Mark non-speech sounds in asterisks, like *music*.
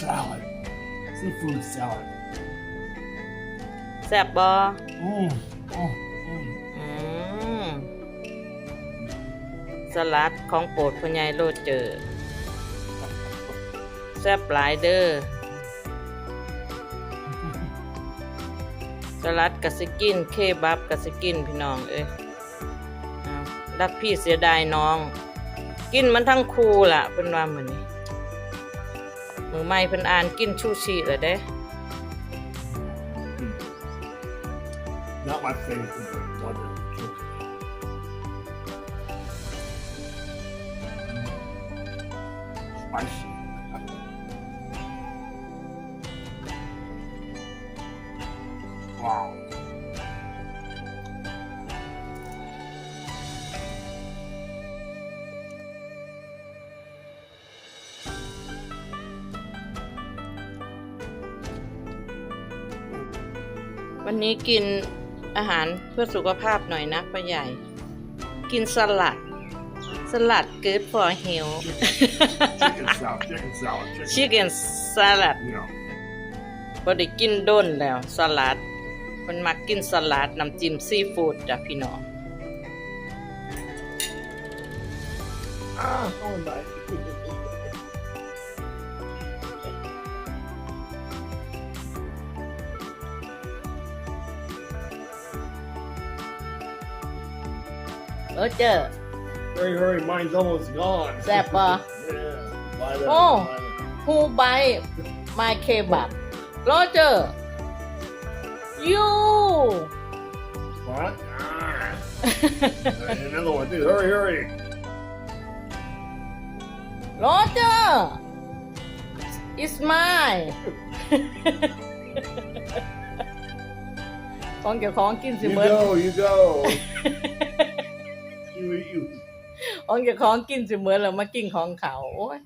salad. Seafood salad. แซ่บบ่ Mmm. Oh, mm. อืมสลัดของโปรดพ่อใหญ่โลดเจอ แซ่บหลายเด้อสลัดกะสิกิน เคบับกะสิกินพี่น้องเอ้ยอ้าวรักพี่เสียดายน้อง กินมันทั้งคู่ล่ะเพิ่นว่ามื้อนี้ มือไม้เพิ่นอ่านกินชูชีเลยเด้ Not นนี้กินอาหารเพื่อสุขภาพหน่อยนะป้าใหญ่ กินสลัด สลัด good for health Chicken salad, chicken salad, chicken. chicken salad You know. บ่ได้กินด้นแล้วสลัดมันมักกินสลัดน้ำจิ้มซีฟู้ดจ้ะพี่น้อง Ah, oh my. เออเจอ Hurry, hurry, mine's almost gone. แซ่บบ่ Yeah. *laughs* Buy that, Oh. buy that. who buy my kebab Roger you What? Ah. *laughs* Hey, Another one, dude. Hurry, hurry. Roger it's mine *laughs* ของเกี่ยวของกินสิ You เมื่อ go, you go. You, you. ของเกี่ยวของกินเสมอแล้วมากินของเขาโอ้ย